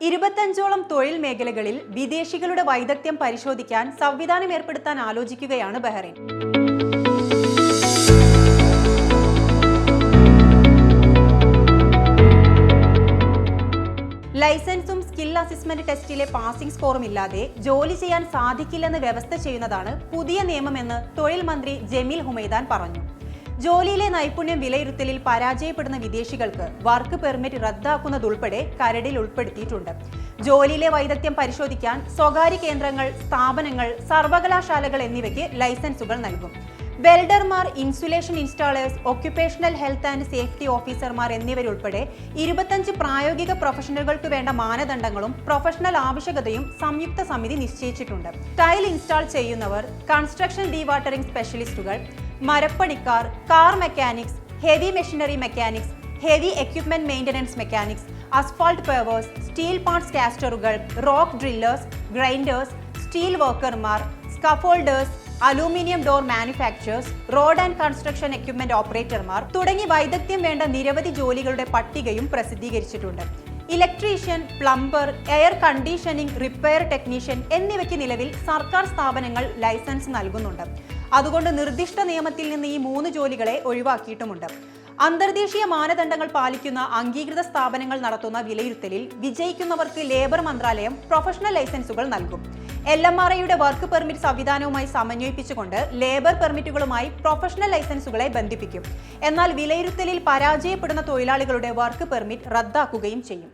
ഇരുപത്തഞ്ചോളം തൊഴിൽ മേഖലകളിൽ വിദേശികളുടെ വൈദഗ്ധ്യം പരിശോധിക്കാൻ സംവിധാനം ഏർപ്പെടുത്താൻ ആലോചിക്കുകയാണ് ബഹ്റൈൻ. ലൈസൻസും സ്കിൽ അസസ്മെന്റ് ടെസ്റ്റിലെ പാസിംഗ് സ്കോറും ഇല്ലാതെ ജോലി ചെയ്യാൻ സാധിക്കില്ലെന്ന് വ്യവസ്ഥ ചെയ്യുന്നതാണ് പുതിയ നിയമമെന്ന് തൊഴിൽ മന്ത്രി ജമീൽ ഹുമൈദാൻ പറഞ്ഞു. ജോലിയിലെ നൈപുണ്യം വിലയിരുത്തലിൽ പരാജയപ്പെടുന്ന വിദേശികൾക്ക് വർക്ക് പെർമിറ്റ് റദ്ദാക്കുന്നതുൾപ്പെടെ കരടിൽ ഉൾപ്പെടുത്തിയിട്ടുണ്ട്. ജോലിയിലെ വൈദഗ്ധ്യം പരിശോധിക്കാൻ സ്വകാര്യ കേന്ദ്രങ്ങൾ സ്ഥാപനങ്ങൾ സർവകലാശാലകൾ എന്നിവയ്ക്ക് ലൈസൻസുകൾ നൽകും. വെൽഡർമാർ insulation installers occupational health and safety ഓഫീസർമാർ എന്നിവരുൾപ്പെടെ ഇരുപത്തഞ്ച് പ്രായോഗിക പ്രൊഫഷണലുകൾക്ക് വേണ്ട മാനദണ്ഡങ്ങളും പ്രൊഫഷണൽ ആവശ്യകതയും സംയുക്ത സമിതി നിശ്ചയിച്ചിട്ടുണ്ട്. ടൈൽ ഇൻസ്റ്റാൾ ചെയ്യുന്നവർ കൺസ്ട്രക്ഷൻ ഡീവാട്ടറിംഗ് സ്പെഷ്യലിസ്റ്റുകൾ മരപ്പണിക്കാർ car mechanics heavy machinery mechanics heavy equipment maintenance mechanics asphalt pavers steel parts കാസ്റ്ററുകൾ rock drillers grinders steel വർക്കർമാർ scaffolders aluminium door manufacturers road and construction equipment ഓപ്പറേറ്റർമാർ തുടങ്ങി വൈദഗ്ധ്യം വേണ്ട നിരവധി ജോലികളുടെ പട്ടികയും പ്രസിദ്ധീകരിച്ചിട്ടുണ്ട്. Electrician plumber air conditioning repair technician എന്നിവയ്ക്ക് നിലവിൽ സർക്കാർ സ്ഥാപനങ്ങൾ ലൈസൻസ് നൽകുന്നുണ്ട്. അതുകൊണ്ട് നിർദ്ദിഷ്ട നിയമത്തിൽ നിന്ന് ഈ മൂന്ന് ജോലികളെ ഒഴിവാക്കിയിട്ടുമുണ്ട്. അന്തർദേശീയ മാനദണ്ഡങ്ങൾ പാലിക്കുന്ന അംഗീകൃത സ്ഥാപനങ്ങൾ നടത്തുന്ന വിലയിരുത്തലിൽ വിജയിക്കുന്നവർക്ക് ലേബർ മന്ത്രാലയം പ്രൊഫഷണൽ ലൈസൻസുകൾ നൽകും. എൽ എം ആർ ഐയുടെ വർക്ക് പെർമിറ്റ് സംവിധാനവുമായി സമന്വയിപ്പിച്ചുകൊണ്ട് ലേബർ പെർമിറ്റുകളുമായി പ്രൊഫഷണൽ ലൈസൻസുകളെ ബന്ധിപ്പിക്കും. എന്നാൽ വിലയിരുത്തലിൽ പരാജയപ്പെടുന്ന തൊഴിലാളികളുടെ വർക്ക് പെർമിറ്റ് റദ്ദാക്കുകയും ചെയ്യും.